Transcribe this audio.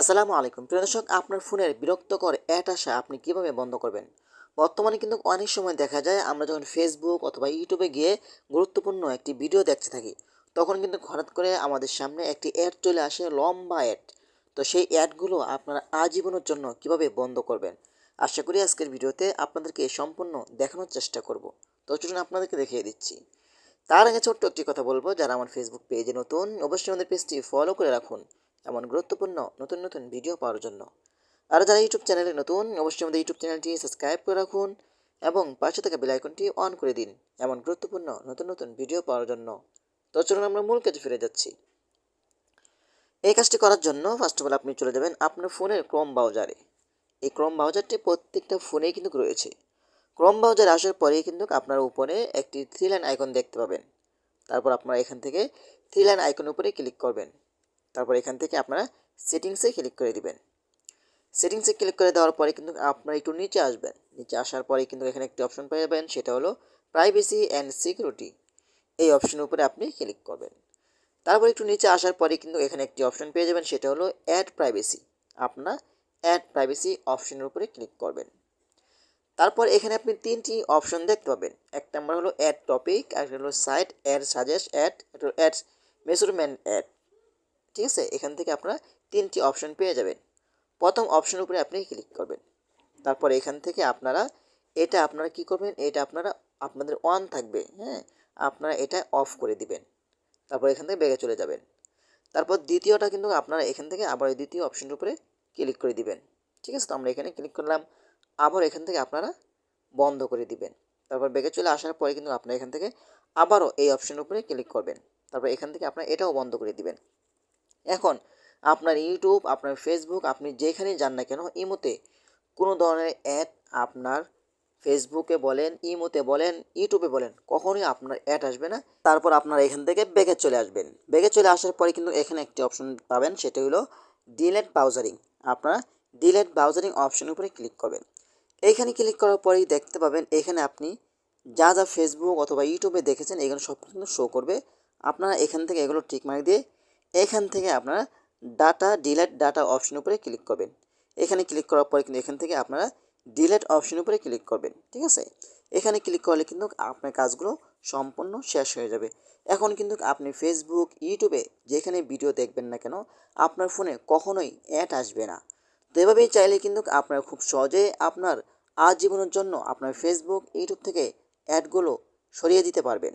আসসালামু আলাইকুম। প্রিয় দর্শক, আপনার ফোনের বিরক্তকর অ্যাড আসা আপনি কীভাবে বন্ধ করবেন? বর্তমানে কিন্তু অনেক সময় দেখা যায়, আমরা যখন ফেসবুক অথবা ইউটিউবে গিয়ে গুরুত্বপূর্ণ একটি ভিডিও দেখতে থাকি, তখন কিন্তু হঠাৎ করে আমাদের সামনে একটি অ্যাড চলে আসে, লম্বা অ্যাড। তো সেই অ্যাডগুলো আপনারা আজীবনের জন্য কীভাবে বন্ধ করবেন? আশা করি আজকের ভিডিওতে আপনাদেরকে সম্পূর্ণ দেখানোর চেষ্টা করব। তো চলুন আপনাদেরকে দেখিয়ে দিচ্ছি। তার আগে ছোট্ট একটি কথা বলব, যারা আমার ফেসবুক পেজে নতুন, অবশ্যই আমাদের পেজটি ফলো করে রাখুন। এমন গুরুত্বপূর্ণ নতুন নতুন ভিডিও পাওয়ার জন্য। আর যারা ইউটিউব চ্যানেলে নতুন, অবশ্যই আমাদের ইউটিউব চ্যানেলটি সাবস্ক্রাইব করে রাখুন এবং পাশে থাকা বেল আইকনটি অন করে দিন এমন গুরুত্বপূর্ণ নতুন নতুন ভিডিও পাওয়ার জন্য। তো চলুন আমরা মূল কাজে ফিরে যাচ্ছি। এই কাজটি করার জন্য ফার্স্ট অফ অল আপনি চলে যাবেন আপনার ফোনের ক্রোম ব্রাউজারে এই ক্রোম ব্রাউজারটি প্রত্যেকটা ফোনেই কিন্তু রয়েছে। ক্রোম ব্রাউজার আসার পরেই কিন্তু আপনার উপরে একটি থ্রি লাইন আইকন দেখতে পাবেন। তারপর আপনারা এখান থেকে থ্রি লাইন আইকনের উপরে ক্লিক করবেন। তারপর এখান থেকে আপনারা সেটিংসে ক্লিক করে দিবেন। সেটিংসে ক্লিক করে দেওয়ার পরে কিন্তু আপনারা একটু নিচে আসবেন। নিচে আসার পরে কিন্তু এখানে একটি অপশন পেয়ে যাবেন সেটা হলো প্রাইভেসি অ্যান্ড সিকিউরিটি এই অপশনের উপরে আপনি ক্লিক করবেন। তারপর একটু নিচে আসার পরে কিন্তু এখানে একটি অপশন পেয়ে যাবেন, সেটা হলো অ্যাড প্রাইভেসি আপনার অ্যাড প্রাইভেসি অপশনের উপরে ক্লিক করবেন। তারপর এখানে আপনি তিনটি অপশন দেখতে পাবেন। এক নম্বর হলো অ্যাড টপিক আর হলো সাইট অ্যাড সাজেস্ট অ্যাড একটা হলো অ্যাড মেজারমেন্ট অ্যাড ঠিক আছে, এখান থেকে আপনারা তিনটি অপশন পেয়ে যাবেন। প্রথম অপশনের উপরে আপনি ক্লিক করবেন। তারপর এখান থেকে আপনারা এটা আপনারা কি করবেন, এটা আপনারা আপনাদের অন থাকবে হ্যাঁ? আপনারা এটা অফ করে দিবেন। তারপর এখান থেকে বেগে চলে যাবেন। তারপর দ্বিতীয়টা কিন্তু আপনারা এখান থেকে আবার দ্বিতীয় অপশনের উপরে ক্লিক করে দিবেন। ঠিক আছে, তো আমরা এখানে ক্লিক করলাম। আবার এখান থেকে আপনারা বন্ধ করে দিবেন। তারপর বেগে চলে আসার পরে কিন্তু আপনারা এখান থেকে আবারও এই অপশনের উপরে ক্লিক করবেন। তারপর এখান থেকে আপনারা এটাও বন্ধ করে দিবেন। এখন আপনার ইউটিউব আপনার ফেসবুক আপনি যেখানেই যান না কেন, ইমোতে কোনো ধরনের অ্যাড আপনার ফেসবুকে বলেন, ইমোতে বলেন ইউটিউবে বলেন, কখনোই আপনার অ্যাড আসবে না। তারপর আপনার এখান থেকে বেগে চলে আসবেন। বেগে চলে আসার পরে কিন্তু এখানে একটি অপশন পাবেন, সেটা হলো ডিলেট ব্রাউজারিং আপনারা ডিলেট ব্রাউজারিং অপশনের উপরে ক্লিক করবেন। এইখানে ক্লিক করার পরেই দেখতে পাবেন, এখানে আপনি যা যা ফেসবুক অথবা ইউটিউবে দেখেছেন, এগুলো সব কিন্তু শো করবে। আপনারা এখান থেকে এগুলো টিক মার্ক দিয়ে এখান থেকে আপনারা ডাটা ডিলেট ডাটা অপশনের উপরে ক্লিক করবেন। এখানে ক্লিক করার পরে কিন্তু এখান থেকে আপনারা ডিলেট অপশনের উপরে ক্লিক করবেন, ঠিক আছে? এখানে ক্লিক করলে কিন্তু আপনার কাজগুলো সম্পূর্ণ শেষ হয়ে যাবে। এখন কিন্তু আপনি ফেসবুক ইউটিউবে যেখানে ভিডিও দেখবেন না কেন, আপনার ফোনে কখনোই অ্যাড আসবে না। তো এভাবেই চাইলে কিন্তু আপনার খুব সহজে আপনার আজীবনের জন্য আপনার ফেসবুক ইউটিউব থেকে অ্যাডগুলো সরিয়ে দিতে পারবেন।